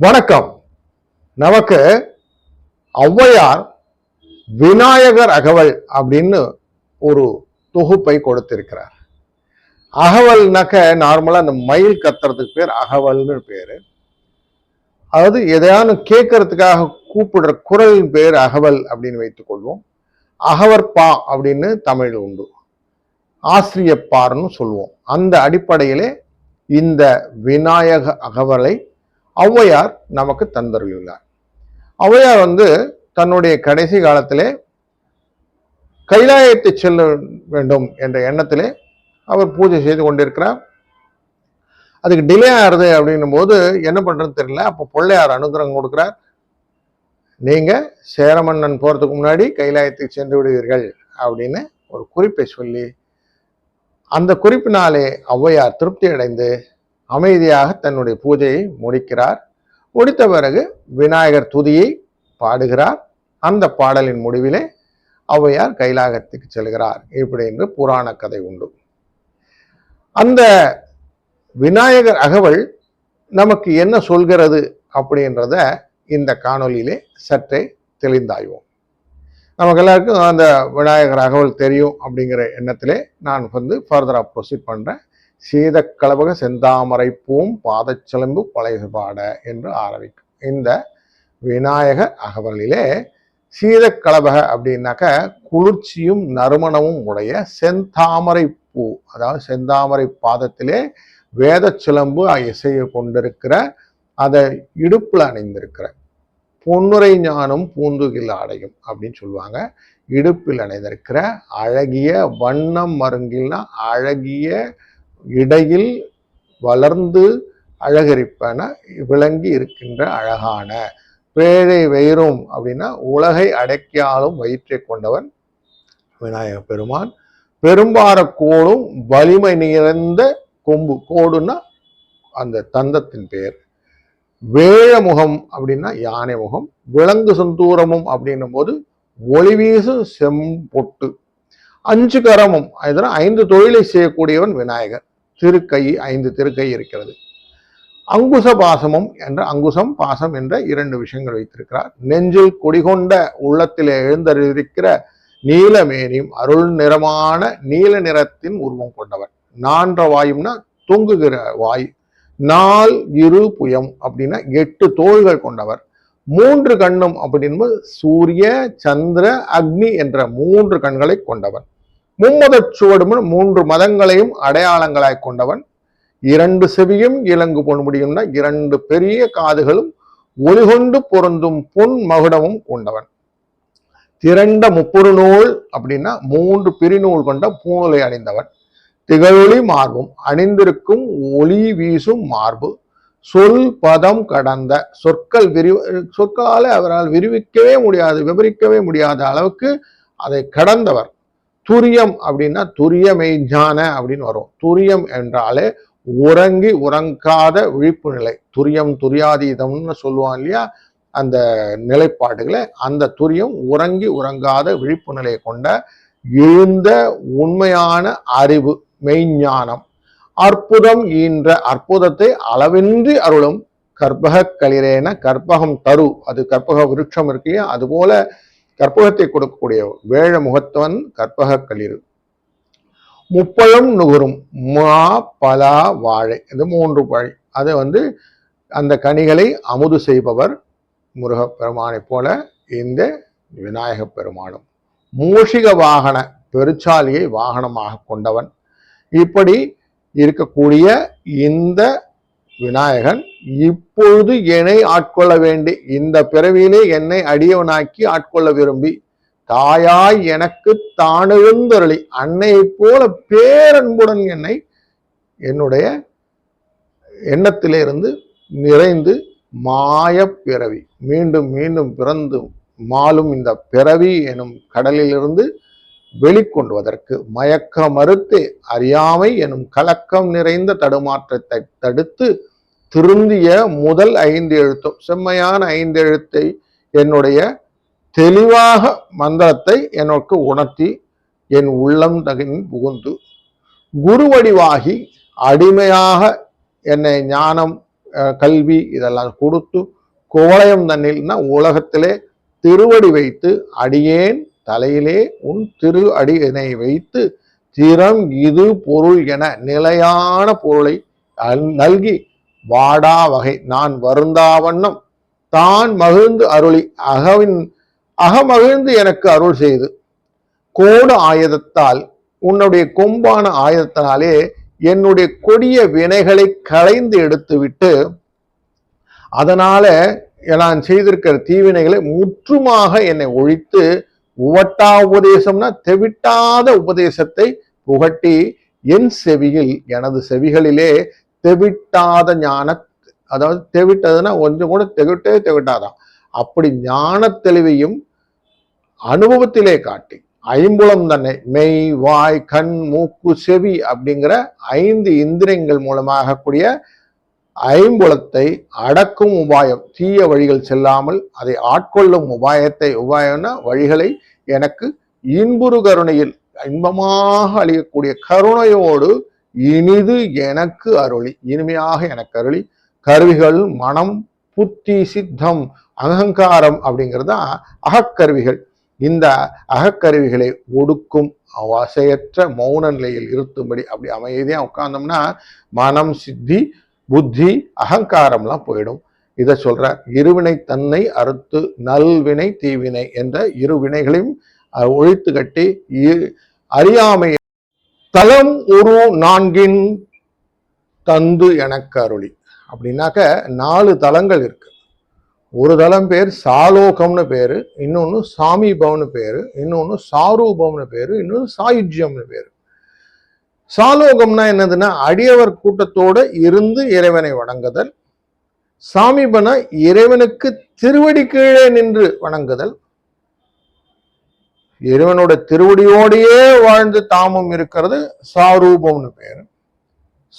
வணக்கம். நமக்கு ஔவையார் விநாயகர் அகவல் அப்படின்னு ஒரு தொகுப்பை கொடுத்திருக்கிறார். அகவல்னாக்க நார்மலா அந்த மயில் கத்துறதுக்கு பேர் அகவல்னு பேரு. அதாவது எதையானு கேட்கறதுக்காக கூப்பிடுற குரலின் பேர் அகவல் அப்படின்னு வைத்துக் கொள்வோம். அகவற்பா அப்படின்னு தமிழ் உண்டு. ஆசிரியப்பார்னு சொல்லுவோம் அந்த அடிப்படையிலே இந்த விநாயக அகவலை ஔவையார் நமக்கு தந்தருளியுள்ளார். ஔவையார் வந்து தன்னுடைய கடைசி காலத்திலே கைலாயத்தை செல்ல வேண்டும் என்ற எண்ணத்திலே அவர் பூஜை செய்து கொண்டிருக்கிறார். அதுக்கு டிலே ஆகுது அப்படின்னும் போது என்ன பண்ணுறதுன்னு தெரியல. அப்போ பிள்ளையார் அனுகிரகம் கொடுக்குறார். நீங்கள் சேரமன்னன் போகிறதுக்கு முன்னாடி கைலாயத்துக்கு சென்று விடுவீர்கள் அப்படின்னு ஒரு குறிப்பை சொல்லி அந்த குறிப்பினாலே ஔவையார் திருப்தி அடைந்து அமைதியாக தன்னுடைய பூஜையை முடிக்கிறார். முடித்த பிறகு விநாயகர் துதியை பாடுகிறார். அந்த பாடலின் முடிவிலே ஔவையார் கைலாகத்துக்கு செல்கிறார். இப்படி என்று புராண கதை உண்டு. அந்த விநாயகர் அகவல் நமக்கு என்ன சொல்கிறது அப்படின்றத இந்த காணொளியிலே சற்றே தெளிந்தாய்வோம். நமக்கு எல்லாருக்கும் அந்த விநாயகர் அகவல் தெரியும் அப்படிங்கிற எண்ணத்திலே நான் வந்து ஃபர்தராக ப்ரொசீட் பண்ணுறேன் சீதக்கலவக செந்தாமரை பூம் பாதச்சிலம்பு பழையபாட என்று ஆரம்பிக்கும். இந்த விநாயகர் அகவலிலே சீதக்கலவக அப்படின்னாக்க குளிர்ச்சியும் நறுமணமும் உடைய செந்தாமரை பூ அதாவது செந்தாமரை பாதத்திலே வேத சிலம்பு இசையை கொண்டிருக்கிற அதை இடுப்பில் அணிந்திருக்கிற பொன்னுரை ஞானம் பூந்துகில் அடையும் அப்படின்னு சொல்லுவாங்க. இடுப்பில் அணிந்திருக்கிற அழகிய வண்ணம் மருங்கில்னா அழகிய இடையில் வளர்ந்து அழகரிப்பன விளங்கி இருக்கின்ற அழகான. பேழை வயிறும் அப்படின்னா உலகை அடக்கியாலும் வயிற்றை கொண்டவன் விநாயக பெருமான். பெரும்பார கோடும் வலிமை நிறைந்த கொம்பு கோடுன்னா அந்த தந்தத்தின் பெயர் வேழ முகம் அப்படின்னா யானை முகம் விலங்கு சந்தூரமும் அப்படின்னும் போது ஒளி வீசும் செம்பொட்டு. அஞ்சு கரமும் இதெல்லாம் ஐந்து தொழிலை செய்யக்கூடியவன் விநாயகர். திருக்கை ஐந்து திருக்கை இருக்கிறது. அங்குச பாசமும் என்ற அங்குசம் பாசம் என்ற இரண்டு விஷயங்கள் வைத்திருக்கிறார். நெஞ்சில் குடிகொண்ட உள்ளத்திலே எழுந்தறிந்திருக்கிற நீலமேனியும் அருள் நிறமான நீல நிறத்தின் உருவம் கொண்டவர். நான்ற வாயும்னா தொங்குகிற வாய் நாள் இரு புயம் அப்படின்னா எட்டு தோள்கள் கொண்டவர். மூன்று கண்ணும் அப்படின்போது சூரிய சந்திர அக்னி என்ற மூன்று கண்களை கொண்டவர். மும்மத சுவடுமன் மூன்று மதங்களையும் அடையாளங்களாய் கொண்டவன். இரண்டு செவியும் இலங்கு பொன் முடியும்னா இரண்டு பெரிய காதுகளும் ஒளிகொண்டு பொருந்தும் பொன் மகுடமும் கொண்டவன். திரண்ட முப்பொரு நூல் அப்படின்னா மூன்று பிரிநூல் கொண்ட பூநூலை அணிந்தவன். திகழொளி மார்பும் அணிந்திருக்கும் ஒளி வீசும் மார்பு சொல் பதம் கடந்த சொற்கள் விரி சொற்களால் அவரால் விரிவிக்கவே முடியாது விவரிக்கவே முடியாத அளவுக்கு அதை கடந்தவர். துரியம் அப்படின்னா துரிய மெய்ஞான அப்படின்னு வரும். துரியம் என்றாலே உறங்கி உறங்காத விழிப்பு நிலை. துரியம் துரியாதீதம்னு சொல்லுவான் இல்லையா? அந்த நிலைப்பாடுகளை அந்த துரியம் உறங்கி உறங்காத விழிப்பு நிலையை கொண்ட எழுந்த உண்மையான அறிவு மெய்ஞானம். அற்புதம் ஈன்ற அற்புதத்தை அளவின்றி அருளும் கற்பக களிரேன கற்பகம் தரு. அது கற்பக விருட்சம் இருக்கு அது அதுபோல கற்பகத்தை கொடுக்கக்கூடிய வேழ முகத்தவன் கற்பக களிர் முப்பழம் நுகரும் மா பலா வாழை இது மூன்று பழி. அது வந்து அந்த கனிகளை அமுது செய்பவர் முருக பெருமானைப் போல இந்த விநாயக பெருமானும். மூஷிக வாகன பெருச்சாலியை வாகனமாக கொண்டவன். இப்படி இருக்கக்கூடிய இந்த விநாயகன் இப்பொழுது என்னை ஆட்கொள்ள வேண்டி இந்த பிறவியிலே என்னை அடியவனாக்கி ஆட்கொள்ள விரும்பி தாயாய் எனக்கு தானெழுந்தருளி அன்னையைப் போல பேரன்புடன் என்னை என்னுடைய எண்ணத்திலிருந்து நிறைந்து மாயப் பிறவி. மீண்டும் மீண்டும் பிறந்து மாலும் இந்த பிறவி எனும் கடலிலிருந்து வெளிக்கொண்டுவதற்கு மயக்க மறுத்து அறியாமை எனும் கலக்கம் நிறைந்த தடுமாற்றத்தை தடுத்து திருந்திய முதல் ஐந்து எழுத்தும் செம்மையான ஐந்து எழுத்தை என்னுடைய தெளிவாக மந்திரத்தை எனக்கு உணர்த்தி என் உள்ளம் தகின் புகுந்து குருவடிவாகி அடிமையாக என்னை ஞானம் கல்வி இதெல்லாம் கொடுத்து குவளையம் தண்ணில்னா உலகத்திலே திருவடி வைத்து அடியேன் தலையிலே உன் திரு அடியினை வைத்து திறம் இது பொருள் என நிலையான பொருளை நல்கி வாடா வகை நான் வருந்தாவண்ணம் தான் மகிழ்ந்து அருளி அகவின் அகமகிழ்ந்து எனக்கு அருள் செய்து. கோடு ஆயுதத்தால் உன்னுடைய கொம்பான ஆயுதத்தினாலே என்னுடைய கொடிய வினைகளை களைந்து எடுத்துவிட்டு அதனால நான் செய்திருக்கிற தீவினைகளை முற்றுமாக என்னை ஒழித்து உவட்டா உபதேசம்னா தெவிட்டாத உபதேசத்தை புகட்டி என் செவியில் எனது செவிகளிலே தெவிட்டாத ஞான அதாவது தெவிட்டதுன்னா கொஞ்சம் கூட தெவிட்டே தெவிட்டாதான். அப்படி ஞான தெளிவையும் அனுபவத்திலே காட்டி ஐம்புலம் தன்னை மெய் வாய் கண் மூக்கு செவி அப்படிங்கிற ஐந்து இந்திரியங்கள் மூலமாக கூடிய ஐம்புலத்தை அடக்கும் உபாயம் தீய வழிகள் செல்லாமல் அதை ஆட்கொள்ளும் உபாயத்தை உபாயம்னா வழிகளை எனக்கு இன்புறு கருணையில் இன்பமாக அழியக்கூடிய கருணையோடு இனிது எனக்கு அருளி இனிமையாக எனக்கு அருளி. கருவிகள் மனம் புத்தி சித்தம் அகங்காரம் அப்படிங்கிறது தான் அகக்கருவிகள். இந்த அகக்கருவிகளை ஒடுக்கும் அவசையற்ற மௌன நிலையில் இருத்தும்படி அப்படி அமைதியாக உட்கார்ந்தோம்னா மனம் சித்தி புத்தி அகங்காரம்லாம் போயிடும். இதை சொல்றார். இருவினை தன்னை அறுத்து நல்வினை தீவினை என்ற இரு வினைகளையும் ஒழித்து கட்டி இ- அறியாமை தலம் ஒரு நான்கின் தந்து எனக்கு அருளி. அப்படின்னாக்க நாலு தலங்கள் இருக்கு. ஒரு தலம் பேர் சாலோகம்னு பேரு இன்னொன்னு பவன் பேரு இன்னொன்னு சாரூபம்னு பேரு இன்னொன்னு சாயுஜ்யம்னு பேரு. சாலோகம்னா என்னதுன்னா அடியவர் கூட்டத்தோட இருந்து இறைவனை வணங்குதல் சாமிபன இறைவனுக்கு திருவடி கீழே நின்று வணங்குதல். இறைவனோட திருவடியோடையே வாழ்ந்து தாமும் இருக்கிறது சாரூபம்னு பேர்.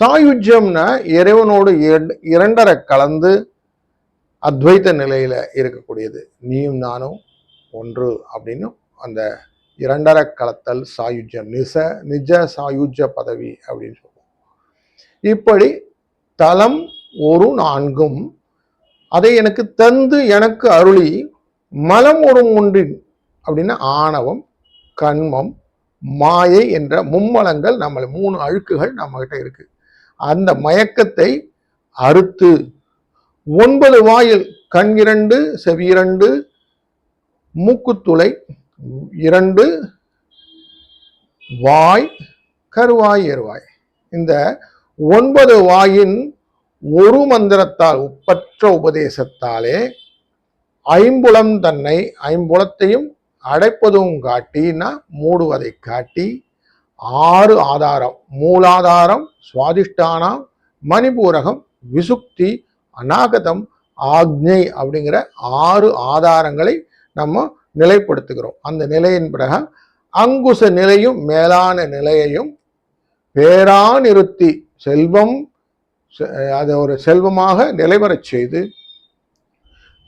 சாயுஜ்யம்னா இறைவனோடு இரண்டு- இரண்டரை கலந்து அத்வைத்த நிலையில இருக்கக்கூடியது. நீயும் நானும் ஒன்று அப்படின்னு அந்த இரண்டரை கலத்தல் சாயுஜ்யம் நிச நிஜ சாயுஜ்ய பதவி அப்படின்னு சொல்லுவோம். இப்படி தலம் ஒரு நான்கும். அதை எனக்கு தந்து எனக்கு அருளி மலம் ஒரு ஒன்றின் அப்படின்னா ஆணவம் கண்மம் மாயை என்ற மும்மலங்கள் நம்மளை மூணு அழுக்குகள் நம்மகிட்ட இருக்குது இருக்கு. அந்த மயக்கத்தை அறுத்து ஒன்பது வாயில் கண் இரண்டு செவி இரண்டு மூக்குத்துளை இரண்டு வாய் கருவாய் எருவாய். இந்த ஒன்பது வாயின் ஒரு மந்திரத்தால் உப்பற்ற உபதேசத்தாலே ஐம்புலம் தன்னை ஐம்புலத்தையும் அடைப்பதும் காட்டினா மூடுவதை காட்டி ஆறு ஆதாரம் மூலாதாரம் சுவாதிஷ்டானம் மணிபூரகம் விசுக்தி அநாகதம் ஆக்ஞை அப்படிங்கிற ஆறு ஆதாரங்களை நம்ம நிலைப்படுத்துகிறோம். அந்த நிலையின் பிறகு அங்குச நிலையும் மேலான நிலையையும் பேரா நிறுத்தி செல்வம் அதை ஒரு செல்வமாக நிலைவரச் செய்து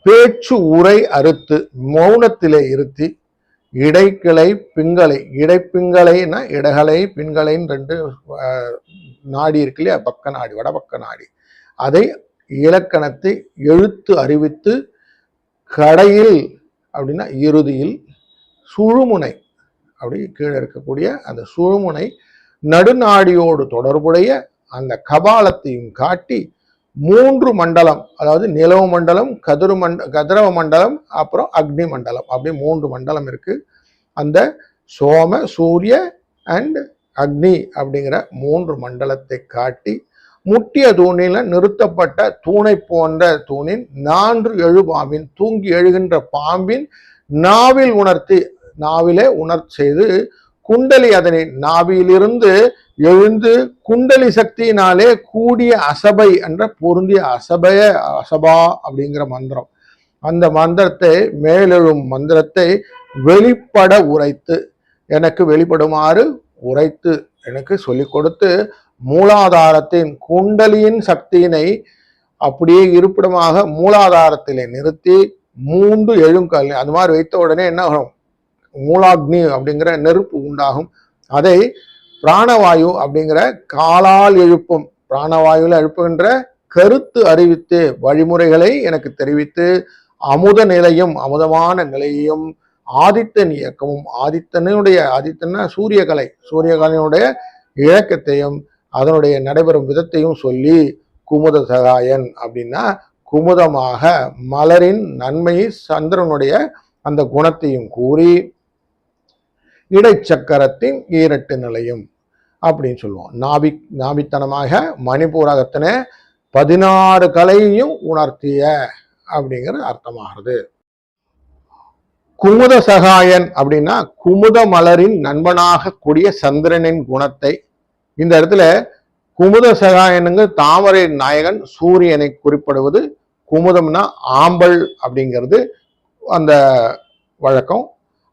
பேச்சு உரை அறுத்து மௌனத்திலே இருத்தி இடைக்கிளை பிங்களை இடைப்பிங்களைனா இடகலை பின்களைன்னு ரெண்டு நாடி இருக்கு இல்லையா? பக்க நாடி வடபக்க நாடி. அதை இலக்கணத்தை எழுத்து அறிவித்து கடையில் அப்படின்னா இறுதியில் சுழுமுனை அப்படி கீழே இருக்கக்கூடிய அந்த சுழுமுனை நடுநாடியோடு தொடர்புடைய அந்த கபாலத்தையும் காட்டி மூன்று மண்டலம் அதாவது நிலவு மண்டலம் கதிர மண்ட கதிரவ மண்டலம் அப்புறம் அக்னி மண்டலம். அப்படி மூன்று மண்டலம் இருக்குது அந்த சோம சூரிய அண்ட் அக்னி அப்படிங்கிற மூன்று மண்டலத்தை காட்டி முட்டிய தூணில நிறுத்தப்பட்ட தூணை போன்ற தூணின் நான்கு எழுபாம்பின் தூங்கி எழுகின்ற பாம்பின் நாவில் உணர்த்தி நாவிலே உணர் செய்து குண்டலி அதனை நாவியிலிருந்து எழுந்து குண்டலி சக்தியினாலே கூடிய அசபை என்ற பொருந்திய அசபய அசபா அப்படிங்கிற மந்திரம். அந்த மந்திரத்தை மேலெழும் மந்திரத்தை வெளிப்பட உரைத்து எனக்கு வெளிப்படுமாறு உரைத்து எனக்கு சொல்லிக் கொடுத்து மூலாதாரத்தின் குண்டலியின் சக்தியினை அப்படியே இருப்பிடமாக மூலாதாரத்திலே நிறுத்தி மூன்று எழுங்கல் அது மாதிரி வைத்த உடனே என்ன ஆகும்? மூலாக்னி அப்படிங்கிற நெருப்பு உண்டாகும். அதை பிராணவாயு அப்படிங்கிற காலால் எழுப்பும். பிராணவாயுல எழுப்புகின்ற கருத்து அறிவித்து வழிமுறைகளை எனக்கு தெரிவித்து அமுத நிலையும் அமுதமான நிலையையும் ஆதித்தன் இயக்கமும் ஆதித்தனுடைய ஆதித்தன்னா சூரியகலை. சூரியகலையினுடைய இயக்கத்தையும் அதனுடைய நடைபெறும் விதத்தையும் சொல்லி குமுத சகாயன் அப்படின்னா குமுதமாக மலரின் நன்மையை சந்திரனுடைய அந்த குணத்தையும் கூறி இடைச்சக்கரத்தின் ஈரட்டு நிலையும் அப்படின்னு சொல்லுவோம். நாபி நாபித்தனமாக மணிபூரகத்தின பதினாறு கலையையும் உணர்த்திய அப்படிங்கிற அர்த்தமாகிறது. குமுத சகாயன் அப்படின்னா குமுத மலரின் நண்பனாக கூடிய சந்திரனின் குணத்தை. இந்த இடத்துல குமுத சகாயனுங்க தாமரை நாயகன் சூரியனை குறிப்பிடுவது குமுதம்னா ஆம்பல் அப்படிங்கிறது அந்த வழக்கம்.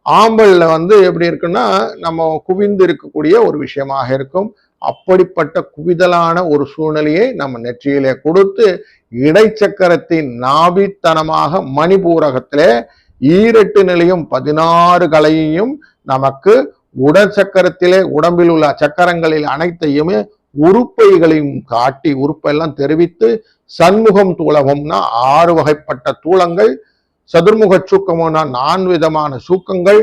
ஆம்பல்ல வந்து எப்படி இருக்குன்னா நம்ம குவிந்து இருக்கக்கூடிய ஒரு விஷயமாக இருக்கும். அப்படிப்பட்ட குவிதலான ஒரு சூழ்நிலையை நம்ம நெற்றியிலே கொடுத்து இடைச்சக்கரத்தின் நாபித்தனமாக மணிபூரகத்திலே ஈரெட்டு நிலையும் பதினாறு கலையையும் நமக்கு உடல் சக்கரத்திலே உடம்பில் உள்ள சக்கரங்களில் அனைத்தையுமே உறுப்பைகளையும் காட்டி உறுப்பெல்லாம் தெரிவித்து சண்முகம் தூளகம்னா ஆறு வகைப்பட்ட தூளங்கள் சதுர்முக சூக்கம்னா நான் விதமான சூக்கங்கள்.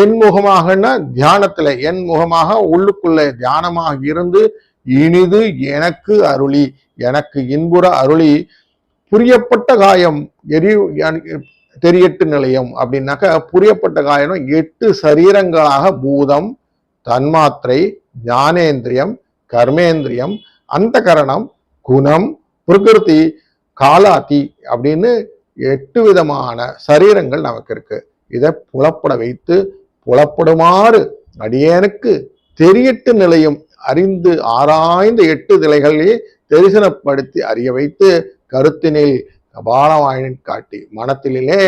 என் முகமாகனா தியானத்துல என் முகமாக உள்ளுக்குள்ளே தியானமாக இருந்து இனிது எனக்கு அருளி எனக்கு இன்புற அருளி. புரியப்பட்ட காயம் எரி தெரியட்டு நிலையம் அப்படின்னாக்க புரியப்பட்ட காயம் எட்டு சரீரங்களாக பூதம் தன்மாத்திரை ஞானேந்திரியம் கர்மேந்திரியம் அந்த கரணம் குணம் பிரகிருதி காலாத்தி அப்படின்னு எட்டு விதமான சரீரங்கள் நமக்கு இருக்கு. இதை புலப்பட வைத்து புலப்படுமாறு அடியேனுக்கு தெரியட்டு நிலையும் அறிந்து ஆராய்ந்த எட்டு நிலைகளே தரிசனப்படுத்தி அறிய வைத்து கருத்தினில் கபாலவாயினின் காட்டி மனத்திலே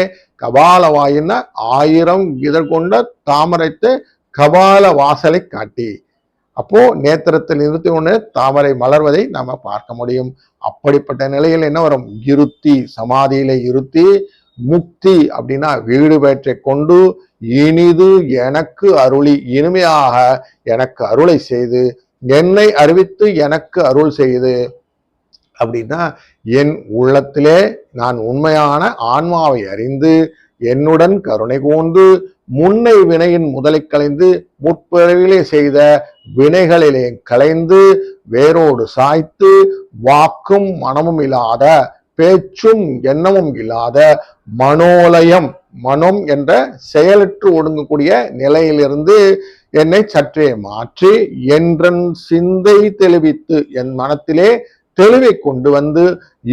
கபாலவாயின ஆயிரம் இதழ் கொண்ட தாமரைத்து கபால வாசலை காட்டி அப்போ நேத்திரத்தில் நிறுத்தி ஒன்று தாமரை மலர்வதை நாம பார்க்க முடியும். அப்படிப்பட்ட நிலையில் என்ன வரும்? இருத்தி சமாதியில இருத்தி முக்தி அப்படின்னா வீடு பெற்றை கொண்டு இனிது எனக்கு அருளி இனிமையாக எனக்கு அருளை செய்து என்னை அறிவித்து எனக்கு அருள் செய்து. அப்படின்னா என் உள்ளத்திலே நான் உண்மையான ஆன்மாவை அறிந்து என்னுடன் கருணை கூர்ந்து முன்னை வினையின் முதலை கலைந்து முற்பிறவிலே செய்த வினைகளிலே கலைந்து வேரோடு சாய்த்து வாக்கும் மனமும் இல்லாத பேச்சும் எண்ணமும் இல்லாத மனோலயம் மனம் என்ற செயலற்று ஒடுங்கக்கூடிய நிலையிலிருந்து என்னை சற்றே மாற்றி என்றன் சிந்தை தெளிவித்து என் மனத்திலே தெளிவை கொண்டு வந்து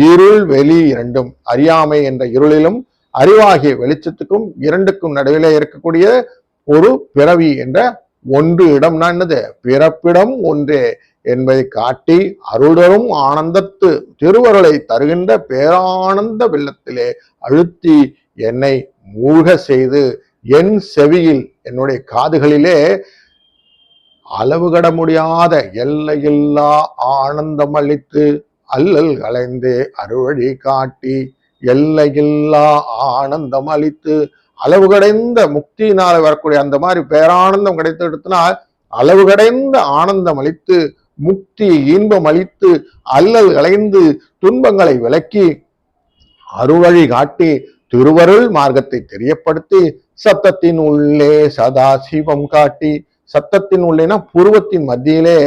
இருள் வெளி இரண்டும் அறியாமை என்ற இருளிலும் அறிவாகிய வெளிச்சத்துக்கும் இரண்டுக்கும் நடுவிலே இருக்கக்கூடிய ஒரு பிறவி என்ற ஒன்று இடம்னா என்னது? பிறப்பிடம் ஒன்றே என்பதை காட்டி அருளரும் ஆனந்தத்து திருவருளை தருகின்ற பேரானந்த வெள்ளத்திலே அழுத்தி என்னை மூழ்க செய்து என் செவியில் என்னுடைய காதுகளிலே அளவு கட முடியாத எல்லையில்லா ஆனந்தம் அளித்து அல்லல் கலைந்து அறுவழி காட்டி எல்லையில்லா ஆனந்தம் அளித்து அளவு கடைந்த முக்தியினால வரக்கூடிய அந்த மாதிரி பேரானந்தம் கிடைத்தெடுத்தினால் அளவு கடைந்த ஆனந்தம் அளித்து முக்தி இன்பம் அளித்து அல்லல் கலைந்து துன்பங்களை விலக்கி அருவழி காட்டி திருவருள் மார்க்கத்தை தெரியப்படுத்தி சத்தத்தின் உள்ளே சதா சிவம் காட்டி சத்தத்தின் உள்ளேனா புருவத்தின் மத்தியிலே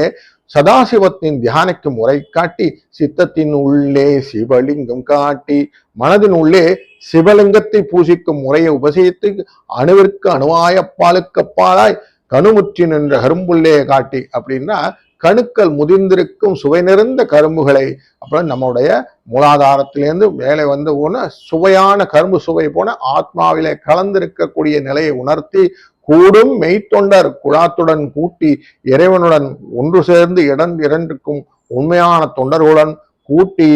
சதாசிவத்தின் தியானிக்கும் முறை காட்டி சித்தத்தின் உள்ளே சிவலிங்கம் காட்டி மனதின் உள்ளே சிவலிங்கத்தை பூசிக்கும் முறையை உபசரித்து அணுவிற்கு அணுவாயப்பாலுக்கு அப்பாலாய் கணுமுற்றி நின்ற கரும்புள்ளே காட்டி அப்படின்னா கணுக்கள் முதிர்ந்திருக்கும் சுவை நிறைந்த கரும்புகளை அப்புறம் நம்முடைய மூலாதாரத்திலேருந்து மேலே வந்து போன சுவையான கரும்பு சுவை போன ஆத்மாவிலே கலந்திருக்கக்கூடிய நிலையை உணர்த்தி கூடும் மெய்த்தொண்டர் குழாத்துடன் கூட்டி இறைவனுடன் ஒன்று சேர்ந்து இடன் இரண்டுக்கும் உண்மையான தொண்டர்களுடன் கூட்டி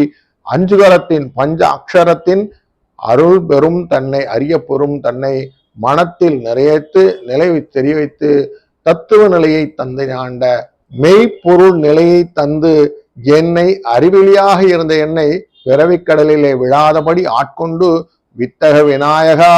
அஞ்சுகலத்தின் பஞ்ச அக்ஷரத்தின் அருள் பெறும் தன்னை அறிய பெறும் தன்னை மனத்தில் நிறையத்து நிலைவை தெரிய வைத்து தத்துவ நிலையை தந்தை ஆண்ட மெய்ப்பொருள் நிலையை தந்து என்னை அறிவிலியாக இருந்த என்னை பிறவிக்கடலிலே விழாதபடி ஆட்கொண்டு வித்தக விநாயகா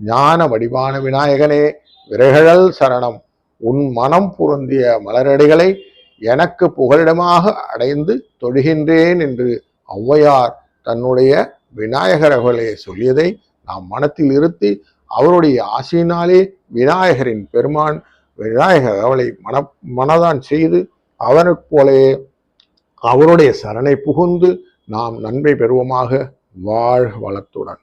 ஞான வடிவான விநாயகனே விரைகழல் சரணம். உன் மனம் பொருந்திய மலரடிகளை எனக்கு புகலிடமாக அடைந்து தொழுகின்றேன் என்று ஔவையார் தன்னுடைய விநாயகர்களே சொல்லியதை நாம் மனத்தில் இருத்தி அவருடைய ஆசையினாலே விநாயகரின் பெருமான் விநாயகர் அவளை மன மனதான் செய்து அவனைப் போலே அவருடைய சரணை புகுந்து நாம் நன்மை பெறுவோமாக வாழ் வளத்துடன்.